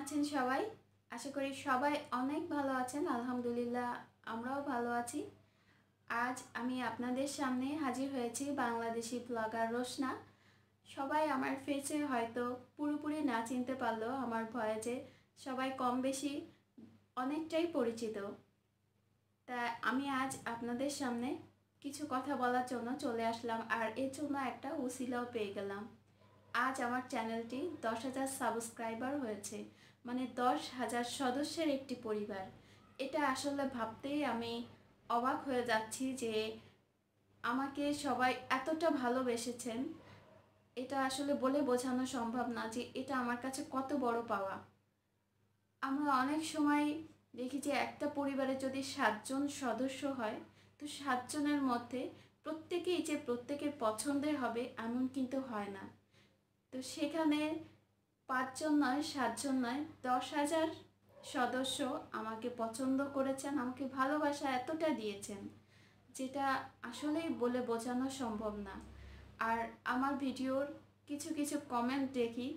আছেন সবাই? আশা করি সবাই অনেক ভালো আছেন, আলহামদুলিল্লাহ আমরাও ভালো আছি। আজ আমি আপনাদের সামনে হাজির হয়েছি বাংলাদেশি ব্লগার রোশনা। সবাই আমার ফেসে হয়তো পুরোপুরি না চিনতে পারলেও আমার ভয়েসে সবাই কম বেশি অনেকটাই পরিচিত। তা আমি আজ আপনাদের সামনে কিছু কথা বলার জন্য চলে আসলাম, আর এর জন্য একটা উসিলাও পেয়ে গেলাম। আজ আমার চ্যানেলটি দশ হাজার সাবস্ক্রাইবার হয়েছে মানে দশ হাজার সদস্যের একটি পরিবার। এটা আসলে ভাবতেই আমি অবাক হয়ে যাচ্ছি যে আমাকে সবাই এতটা ভালোবেসেছেন। এটা আসলে বলে বোঝানো সম্ভব না যে এটা আমার কাছে কত বড় পাওয়া। আমরা অনেক সময় দেখি যে একটা পরিবারে যদি সাতজন সদস্য হয়, তো সাতজনের মধ্যে প্রত্যেকেই যে প্রত্যেকের পছন্দের হবে, এমন কিন্তু হয় না। তো সেখানে পাঁচজন নয়, সাতজন নয়, দশ হাজার সদস্য আমাকে পছন্দ করেছেন, আমাকে ভালোবাসা এতটা দিয়েছেন যেটা আসলেই বলে বোঝানো সম্ভব না। আর আমার ভিডিওর কিছু কিছু কমেন্ট দেখি,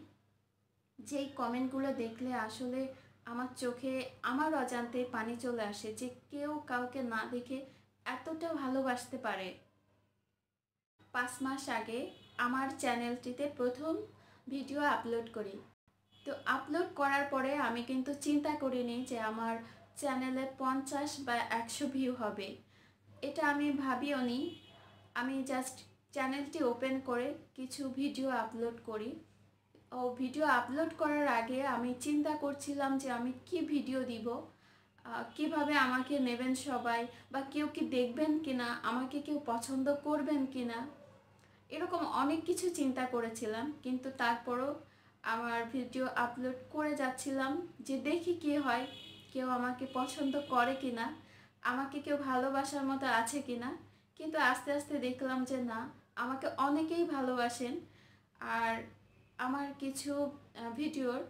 যেই কমেন্টগুলো দেখলে আসলে আমার চোখে, আমার অজান্তে পানি চলে আসে যে কেউ কাউকে না দেখে এতটা ভালোবাসতে পারে। পাঁচ মাস আগে আমার চ্যানেলটিতে প্রথম ভিডিও আপলোড করি। তো আপলোড করার পরে আমি কিন্তু চিন্তা করিনি যে আমার চ্যানেলে পঞ্চাশ বা একশো ভিউ হবে। এটা আমি ভাবিও নি। আমি জাস্ট চ্যানেলটি ওপেন করে কিছু ভিডিও আপলোড করি। ও ভিডিও আপলোড করার আগে আমি চিন্তা করছিলাম যে আমি কি ভিডিও দিব? কীভাবে আমাকে নেবেন সবাই? বা কেউ কি দেখবেন কিনা? আমাকে কেউ পছন্দ করবেন কিনা? এরকম অনেক কিছু চিন্তা করেছিলাম, কিন্তু তারপরও আমার ভিডিও আপলোড করে যাচ্ছিলাম যে দেখি কি হয়, কেউ আমাকে পছন্দ করে কি না আমাকে কেউ ভালোবাসার মতো আছে কি না কিন্তু আস্তে আস্তে দেখলাম যে না, আমাকে অনেকেই ভালোবাসেন। আর আমার কিছু ভিডিওর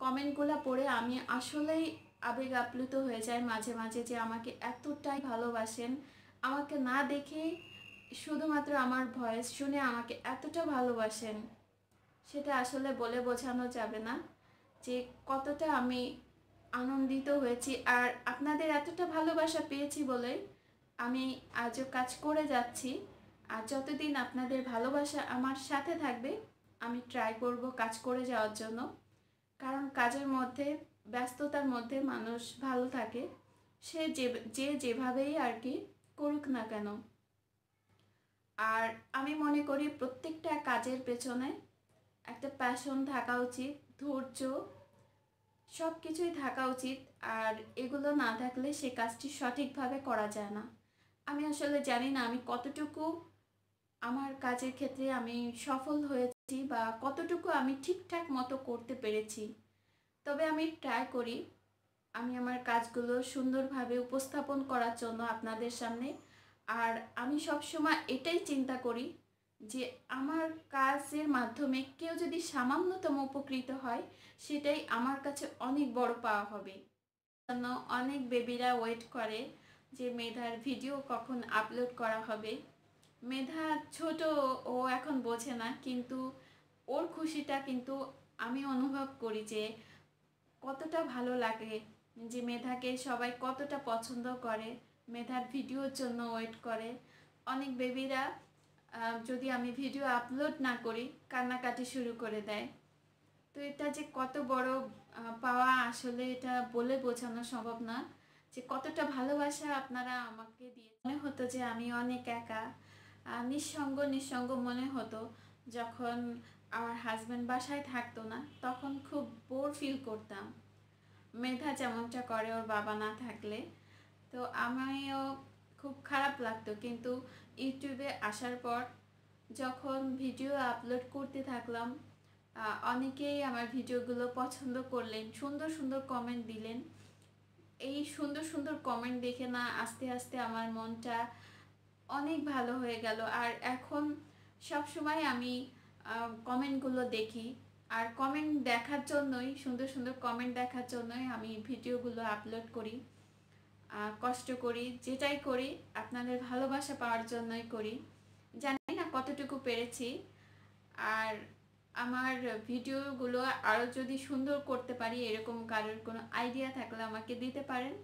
কমেন্টগুলো পড়ে আমি আসলেই আবেগ আপ্লুত হয়ে যায় মাঝে মাঝে যে আমাকে এতটাই ভালোবাসেন, আমাকে না দেখে শুধুমাত্র আমার ভয়েস শুনে আমাকে এতটা ভালোবাসেন, সেটা আসলে বলে বোঝানো যাবে না যে কতটা আমি আনন্দিত হয়েছি। আর আপনাদের এতটা ভালোবাসা পেয়েছি বলে আমি আজও কাজ করে যাচ্ছি। আর যতদিন আপনাদের ভালোবাসা আমার সাথে থাকবে, আমি ট্রাই করব কাজ করে যাওয়ার জন্য। কারণ কাজের মধ্যে, ব্যস্ততার মধ্যে মানুষ ভালো থাকে। সে যে যে যেভাবেই আর কি করুক না কেন। আর আমি মনে করি প্রত্যেকটা কাজের পেছনে একটা প্যাশন থাকা উচিত, ধৈর্য সব কিছুই থাকা উচিত। আর এগুলো না থাকলে সে কাজটি সঠিকভাবে করা যায় না। আমি আসলে জানি না আমি কতটুকু আমার কাজের ক্ষেত্রে আমি সফল হয়েছি বা কতটুকু আমি ঠিকঠাক মতো করতে পেরেছি। তবে আমি ট্রাই করি, আমি আমার কাজগুলো সুন্দরভাবে উপস্থাপন করার জন্য আপনাদের সামনে আর আমি সবসময় এটাই চিন্তা করি যে আমার কাজের মাধ্যমে কেউ যদি সামান্যতম উপকৃত হয়, সেটাই আমার কাছে অনেক বড় পাওয়া হবে। জন্য অনেক বেবিরা ওয়েট করে যে মেধার ভিডিও কখন আপলোড করা হবে। মেধা ছোট, ও এখন বোঝে না, কিন্তু ওর খুশিটা কিন্তু আমি অনুভব করি যে কতটা ভালো লাগে যে মেধাকে সবাই কতটা পছন্দ করে। মেধার ভিডিওর জন্য ওয়েট করে। অনেক বেবিরা যদি আমি ভিডিও আপলোড না করি, কান্নাকাটি শুরু করে দেয়। তো এটা যে কত বড় পাওয়া আসলে এটা বলে বোঝানো সম্ভব না। যে কতটা ভালোবাসা আপনারা আমাকে দিয়ে মনে হতো যে আমি অনেক একা। নিঃসঙ্গ নিঃসঙ্গ মনে হতো যখন আমার হাজব্যান্ড বাসায় থাকতো না, তখন খুব বোর ফিল করতাম। মেধা যেমনটা করে ওর বাবা না থাকলে। তো আমিও খুব খারাপ লাগতো। কিন্তু ইউটিউবে আসার পর যখন ভিডিও আপলোড করতে থাকলাম অনেকেই আমার ভিডিওগুলো পছন্দ করলেন, সুন্দর সুন্দর কমেন্ট দিলেন। এই সুন্দর সুন্দর কমেন্ট দেখে না আস্তে আস্তে আমার মনটা অনেক ভালো হয়ে গেল। আর এখন সব সময় আমি কমেন্টগুলো দেখি। আর কমেন্ট দেখার জন্যই, সুন্দর সুন্দর কমেন্ট দেখার জন্যই আমি ভিডিওগুলো আপলোড করি। কষ্ট করি, যেটাই করি, আপনাদের ভালোবাসা পাওয়ার জন্যই করি। জানি না কতটুকু পেরেছি। আর আমার ভিডিওগুলো আরও যদি সুন্দর করতে পারি, এরকম কারোর কোনো আইডিয়া থাকলে আমাকে দিতে পারেন।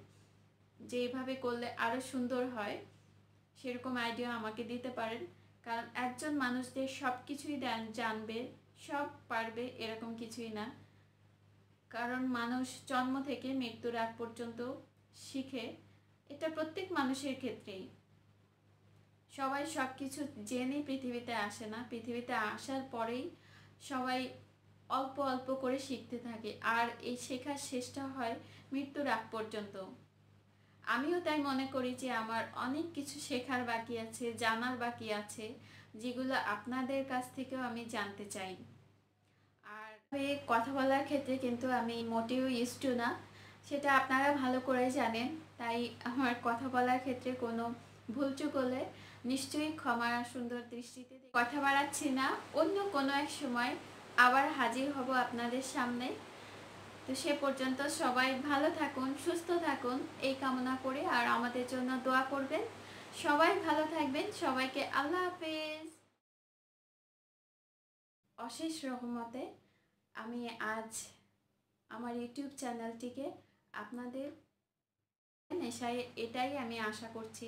যে এইভাবে করলে আরও সুন্দর হয়, সেরকম আইডিয়া আমাকে দিতে পারেন। কারণ একজন মানুষদের সব কিছুই জানবে, সব পারবে, এরকম কিছুই না। কারণ মানুষ জন্ম থেকে মৃত্যুর আগ পর্যন্ত শিখে, এটা প্রত্যেক মানুষের ক্ষেত্রেই। সবাই সব কিছু জেনে পৃথিবীতে আসে না। পৃথিবীতে আসার পরেই সবাই অল্প অল্প করে শিখতে থাকে। আর এই শেখার শেষটা হয় মৃত্যুর আগ পর্যন্ত। আমিও তাই মনে করি যে আমার অনেক কিছু শেখার বাকি আছে, জানার বাকি আছে, যেগুলো আপনাদের কাছ থেকেও আমি জানতে চাই। আর কথা বলার ক্ষেত্রে কিন্তু আমি মোটেও ইউজ টু না। সেটা আপনারা ভালো করে জানেন। তাই আমার কথা বলার ক্ষেত্রে কোনো ভুলচুক হলে নিশ্চয়ই ক্ষমা সুন্দর দৃষ্টিতে কথা বাড়াচ্ছি না, অন্য কোনো এক সময় আবার হাজির হব আপনাদের সামনে। তো সে পর্যন্ত সবাই ভালো থাকুন, সুস্থ থাকুন, এই কামনা করে আর আমাদের জন্য দোয়া করবেন। সবাই ভালো থাকবেন, সবাইকে আল্লাহ হাফেজ। অশেষ রহমতে আমি আজ আমার ইউটিউব চ্যানেলটিকে আপনাদের নেশায় এটাই আমি আশা করছি।